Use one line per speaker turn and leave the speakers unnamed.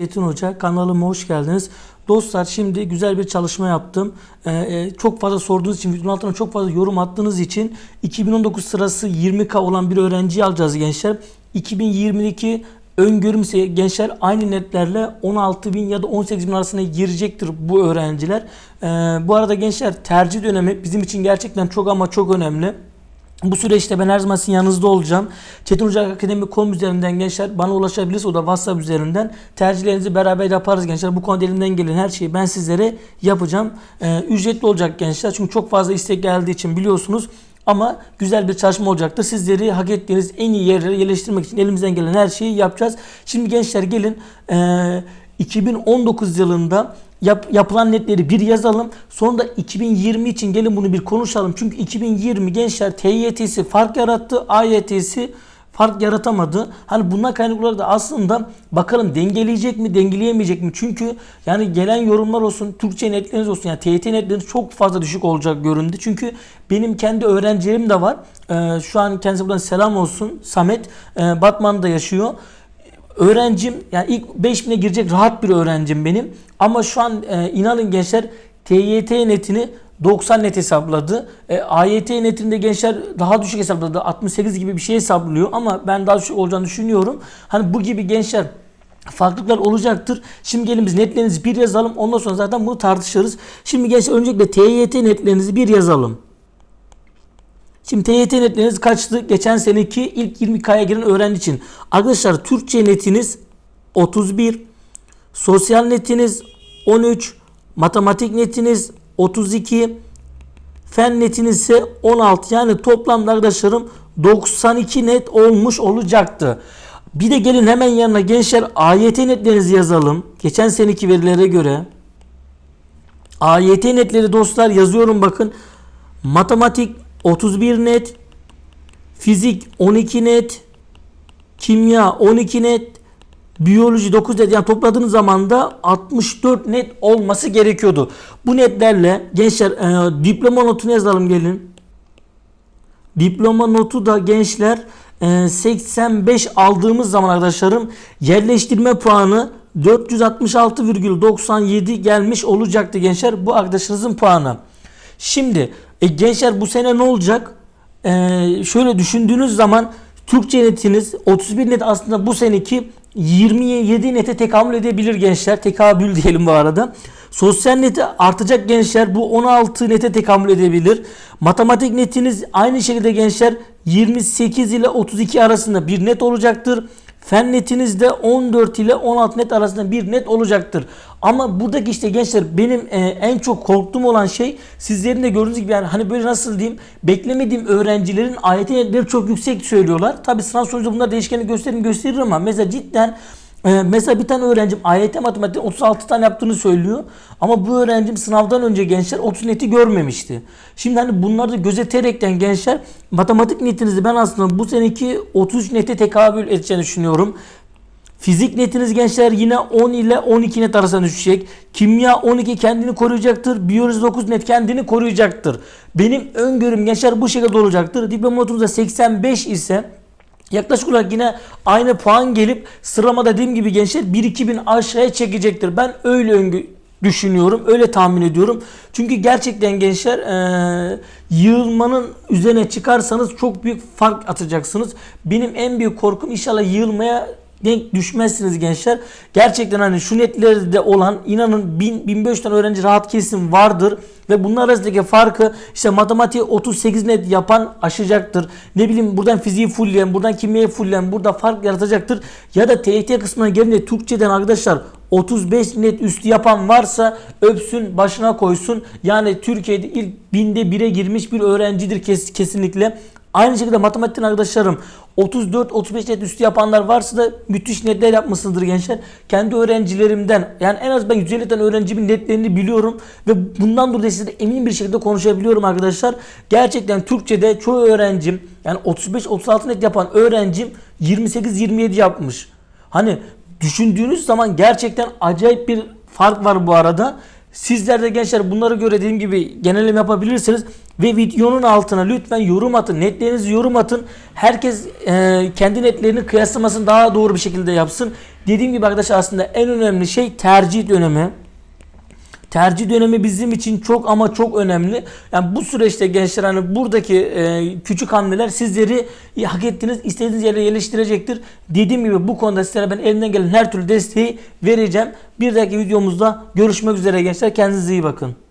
Metin Hoca kanalıma hoş geldiniz. Dostlar şimdi güzel bir çalışma yaptım. Ee, e, çok fazla sorduğunuz için, videonun altına çok fazla yorum attığınız için 2019 sırası 20K olan bir öğrenciyi alacağız gençler. 2022 öngörüm ise gençler aynı netlerle 16 bin ya da 18 bin arasına girecektir bu öğrenciler. Ee, bu arada gençler tercih dönemi bizim için gerçekten çok ama çok önemli. Bu süreçte ben her zaman sizin yanınızda olacağım. Çetin Ocak Akademi.com üzerinden gençler bana ulaşabilirsiniz. O da WhatsApp üzerinden. Tercihlerinizi beraber yaparız gençler. Bu konuda elimden gelen her şeyi ben sizlere yapacağım. Ee, ücretli olacak gençler. Çünkü çok fazla istek geldiği için biliyorsunuz. Ama güzel bir çalışma olacaktır. Sizleri hak ettiğiniz en iyi yerlere yerleştirmek için elimizden gelen her şeyi yapacağız. Şimdi gençler gelin. Ee, 2019 yılında yap, yapılan netleri bir yazalım. Sonra da 2020 için gelin bunu bir konuşalım. Çünkü 2020 gençler TYT'si fark yarattı. AYT'si fark yaratamadı. Hani bundan kaynaklı da aslında bakalım dengeleyecek mi dengeleyemeyecek mi? Çünkü yani gelen yorumlar olsun Türkçe netleriniz olsun yani TYT netleriniz çok fazla düşük olacak göründü. Çünkü benim kendi öğrencilerim de var. Ee, şu an kendisi buradan selam olsun. Samet e, Batman'da yaşıyor öğrencim yani ilk 5000'e girecek rahat bir öğrencim benim. Ama şu an e, inanın gençler TYT netini 90 net hesapladı. E, AYT netinde gençler daha düşük hesapladı. 68 gibi bir şey hesaplıyor ama ben daha düşük olacağını düşünüyorum. Hani bu gibi gençler farklılıklar olacaktır. Şimdi gelin biz netlerinizi bir yazalım. Ondan sonra zaten bunu tartışırız. Şimdi gençler öncelikle TYT netlerinizi bir yazalım. Şimdi TYT netleriniz kaçtı? Geçen seneki ilk 20K'ya giren öğrenci için. Arkadaşlar Türkçe netiniz 31, sosyal netiniz 13, matematik netiniz 32, fen netiniz ise 16. Yani toplamda arkadaşlarım 92 net olmuş olacaktı. Bir de gelin hemen yanına gençler AYT netlerinizi yazalım. Geçen seneki verilere göre. AYT netleri dostlar yazıyorum bakın. Matematik 31 net, fizik 12 net, kimya 12 net, biyoloji 9 net yani topladığınız zaman da 64 net olması gerekiyordu. Bu netlerle gençler e, diploma notunu yazalım gelin. Diploma notu da gençler e, 85 aldığımız zaman arkadaşlarım yerleştirme puanı 466,97 gelmiş olacaktı gençler bu arkadaşınızın puanı. Şimdi e, gençler bu sene ne olacak? E, şöyle düşündüğünüz zaman Türkçe netiniz 31 net aslında bu seneki 27 nete tekamül edebilir gençler. Tekabül diyelim bu arada. Sosyal neti artacak gençler bu 16 nete tekamül edebilir. Matematik netiniz aynı şekilde gençler 28 ile 32 arasında bir net olacaktır. Fen netiniz de 14 ile 16 net arasında bir net olacaktır. Ama buradaki işte gençler benim e, en çok korktuğum olan şey sizlerin de gördüğünüz gibi yani hani böyle nasıl diyeyim beklemediğim öğrencilerin AYT netleri çok yüksek söylüyorlar. Tabi sınav sonucunda bunlar değişkenlik gösterir gösterir ama mesela cidden ee, mesela bir tane öğrencim AYT matematik 36 tane yaptığını söylüyor. Ama bu öğrencim sınavdan önce gençler 30 neti görmemişti. Şimdi hani bunları da gözeterekten gençler matematik netinizi ben aslında bu seneki 33 nete tekabül edeceğini düşünüyorum. Fizik netiniz gençler yine 10 ile 12 net arasında düşecek. Kimya 12 kendini koruyacaktır. Biyoloji 9 net kendini koruyacaktır. Benim öngörüm gençler bu şekilde olacaktır. Diploma notunuz da 85 ise Yaklaşık olarak yine aynı puan gelip sıramada dediğim gibi gençler 1-2 bin aşağıya çekecektir. Ben öyle öngö düşünüyorum. Öyle tahmin ediyorum. Çünkü gerçekten gençler e, yığılmanın üzerine çıkarsanız çok büyük fark atacaksınız. Benim en büyük korkum inşallah yığılmaya denk düşmezsiniz gençler. Gerçekten hani şu netlerde olan inanın 1000 1500 tane öğrenci rahat kesin vardır ve bunlar arasındaki farkı işte matematiği 38 net yapan aşacaktır. Ne bileyim buradan fiziği fullleyen, buradan kimyayı fullleyen burada fark yaratacaktır. Ya da TYT kısmına gelince Türkçeden arkadaşlar 35 net üstü yapan varsa öpsün başına koysun. Yani Türkiye'de ilk binde bire girmiş bir öğrencidir kes, kesinlikle. Aynı şekilde matematikten arkadaşlarım 34-35 net üstü yapanlar varsa da müthiş netler yapmışsındır gençler. Kendi öğrencilerimden yani en az ben 150 tane öğrencimin netlerini biliyorum ve bundan dolayı size emin bir şekilde konuşabiliyorum arkadaşlar. Gerçekten Türkçe'de çoğu öğrencim yani 35-36 net yapan öğrencim 28-27 yapmış. Hani düşündüğünüz zaman gerçekten acayip bir fark var bu arada. Sizler de gençler bunları göre dediğim gibi genelleme yapabilirsiniz. Ve videonun altına lütfen yorum atın. Netlerinizi yorum atın. Herkes e, kendi netlerini kıyaslamasını daha doğru bir şekilde yapsın. Dediğim gibi arkadaşlar aslında en önemli şey tercih dönemi. Tercih dönemi bizim için çok ama çok önemli. Yani bu süreçte gençler hani buradaki e, küçük hamleler sizleri hak ettiğiniz istediğiniz yere yerleştirecektir. Dediğim gibi bu konuda sizlere ben elimden gelen her türlü desteği vereceğim. Bir dahaki videomuzda görüşmek üzere gençler. Kendinize iyi bakın.